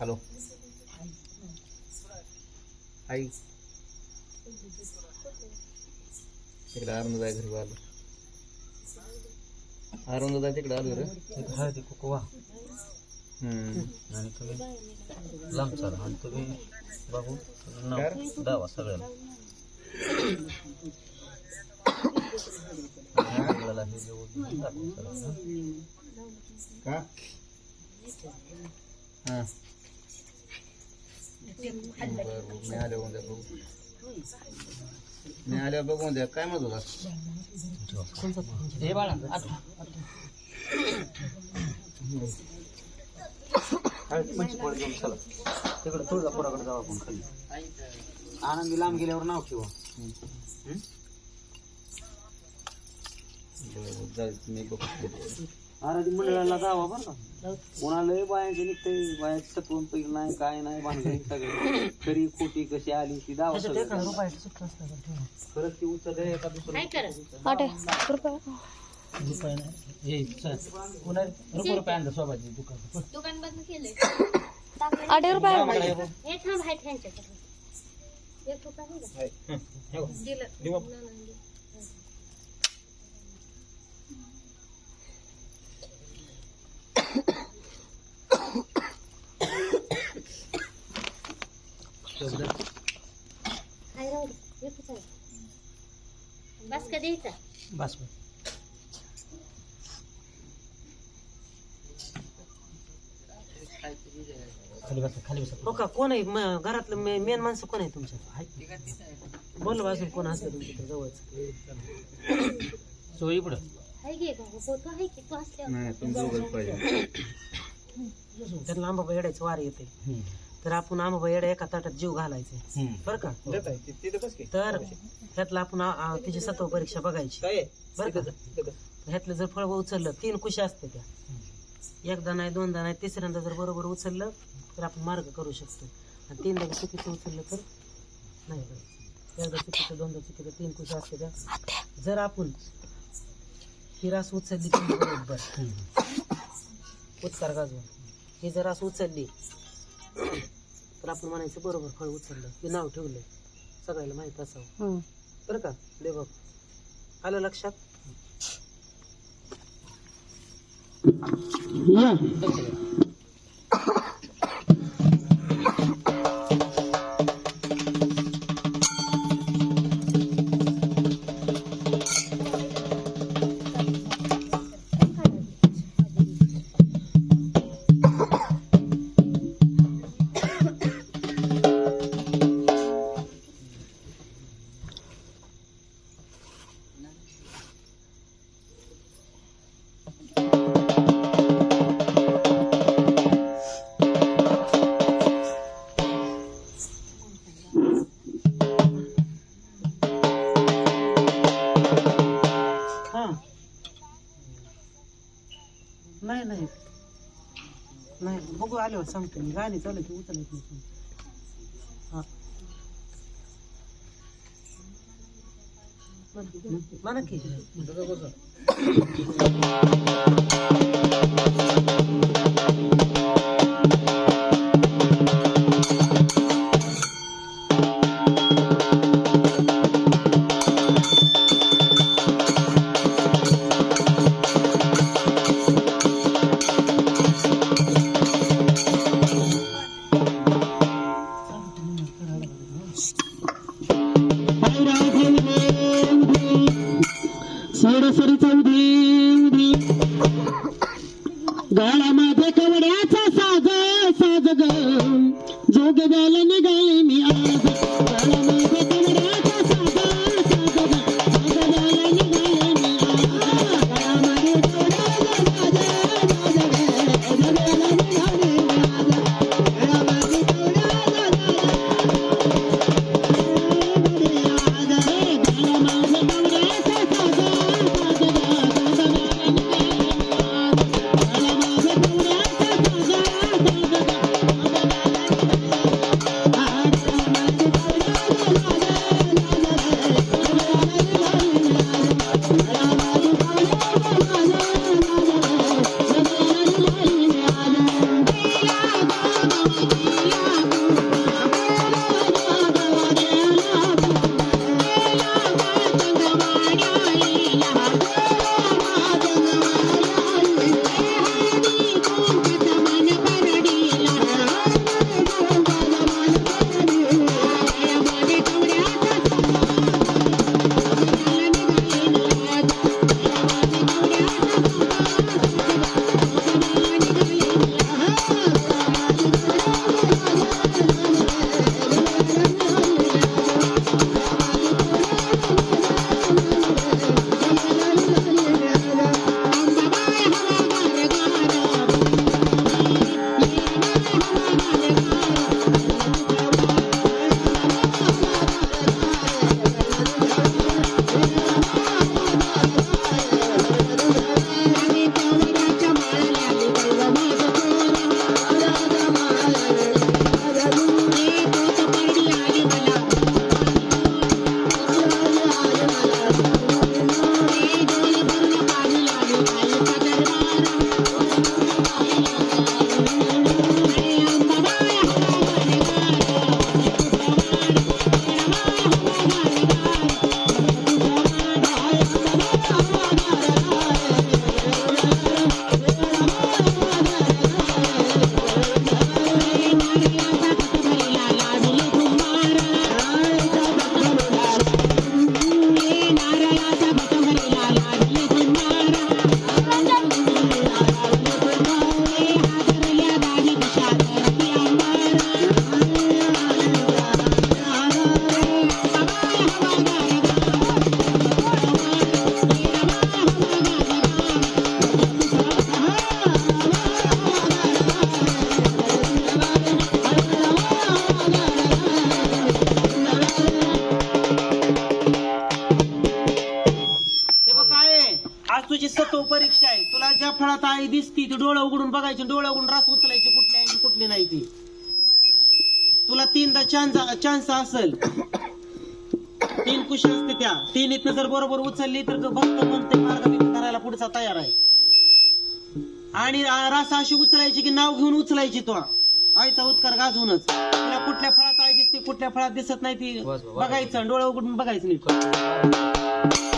Hello. आई. तिकडे अरुण जाय घरी आलो अरुण जाय तिकडे आलो रे. हळदी कुकवा. आणि तुम्ही? लांब चाला. आणि तुम्ही? बघू. नाव. दावा सगळ्याला. का? हा. मी उद्या बघू मी आल्यावर बघू उद्या काय म्हणत होता? हे बाळा तिकडे तुळजापुराकडे जाऊ आपण खाली आनंदी लांब गेल्यावर नाव ठेवा. मी बघतो आराधी मंडळाला जावा बरं का? कोणाला बायांचे निघते बायांचे सत्वन पैकी नाही काय नाही भानगडी सगळे. खरी खोटी कशी आली ती दावा सगळं. खरंच ती उचल दुसरं हे रुपये रुपये आणलं सोबाची दुकान दुकान बंद केलंय. आठ रुपये थांब हाय ह्यांच्याकडे. एक रुपया आहे का? दिलं ना, ना, दिलं. हाय राहू दे. एकच आहे. बस का द्यायचा बस खाली बसा खाली बसा. हो का? कोण आहे? म- घरातलं मेन माणसं कोण आहे तुमच्या बोल बाजून कोण असतं तुमच्या इथं जवळच. सोयी पुढं हाय घे का फोटो आहे की? तू असल्यावर. नाही तुम्ही दोघंच पाहिजे. त्यांना आंबाबा येड्याचं वार येते तर आपण आंबाबा येड्या एका ताटात जीव घालायचे. बरं का? तर त्यातलं आपण तिची सत्व परीक्षा बघायची. बरं का? ह्यातलं जर फळ उचललं तीन कुशी असते त्या. एकदा नाही दोनदा नाही तिसऱ्यांदा जर बरोबर उचललं तर आपण मार्ग करू शकतो. आणि तीनदा चुकीचं उचललं तर नाही. एकदा चुकीचं दोनदा चुकीचं तीन कुशी असते त्या. जर आपण ही रास उचलली बरोबर. उत्कार गाजवा. ही जर रास उचलली तर आपण म्हणायचं बरोबर फळ उचललं हे नाव ठेवलंय. सगळ्याला माहीत असावं. बरं का? दे बघ. आलं लक्षात? हा. आल्यावर सांगतो मी. गाणी चालू की उचलायची नाही हा. म्हणा की சரி சரி சௌதி फळात आई दिसती ती डोळं उघडून बघायची. डोळं उघडून रास उचलायची कुठली आहे कुठली नाही ती. तुला तीनदा चान्स चान्स असेल. तीन कुशी असते त्या. तीन इथनं जर बरोबर उचलली तर तो भक्त म्हणते मार्ग करायला पुढचा तयार आहे. आणि रास अशी उचलायची की नाव घेऊन उचलायची तो. आईचा उत्कार गाजवूनच तुला कुठल्या फळात आई दिसते कुठल्या फळात दिसत नाही ती. बघायचं डोळं उघडून बघायचं नीट.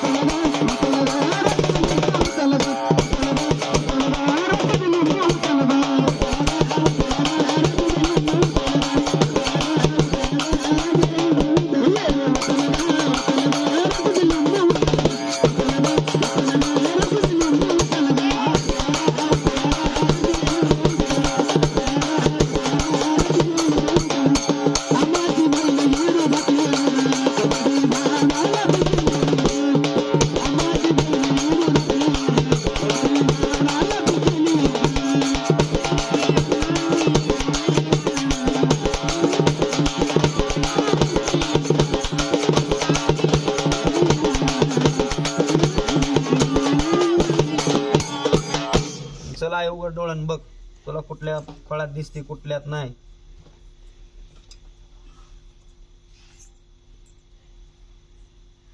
चला आई उघड डोळ्यान बघ. तुला कुठल्या फळात दिसते कुठल्यात नाही.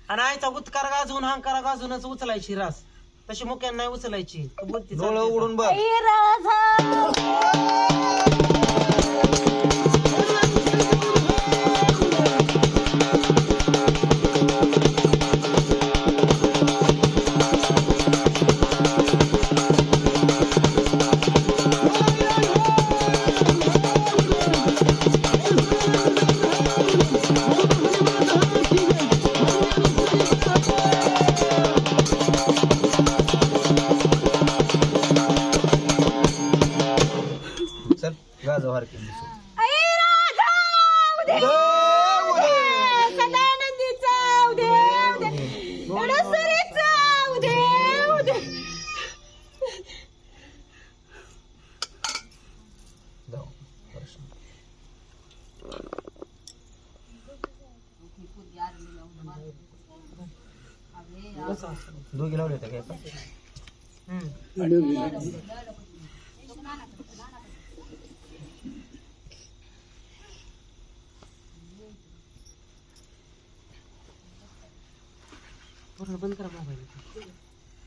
आणि आईचा उत्कार गाजवून हंकारा गाजूनच उचलायची रास. तशी मुक्यान नाही उचलायची. तू बोलती डोळं उघडून बघ. गाजव हारके दोघी लावले होते काय पूर्ण बंद करा मोबाईल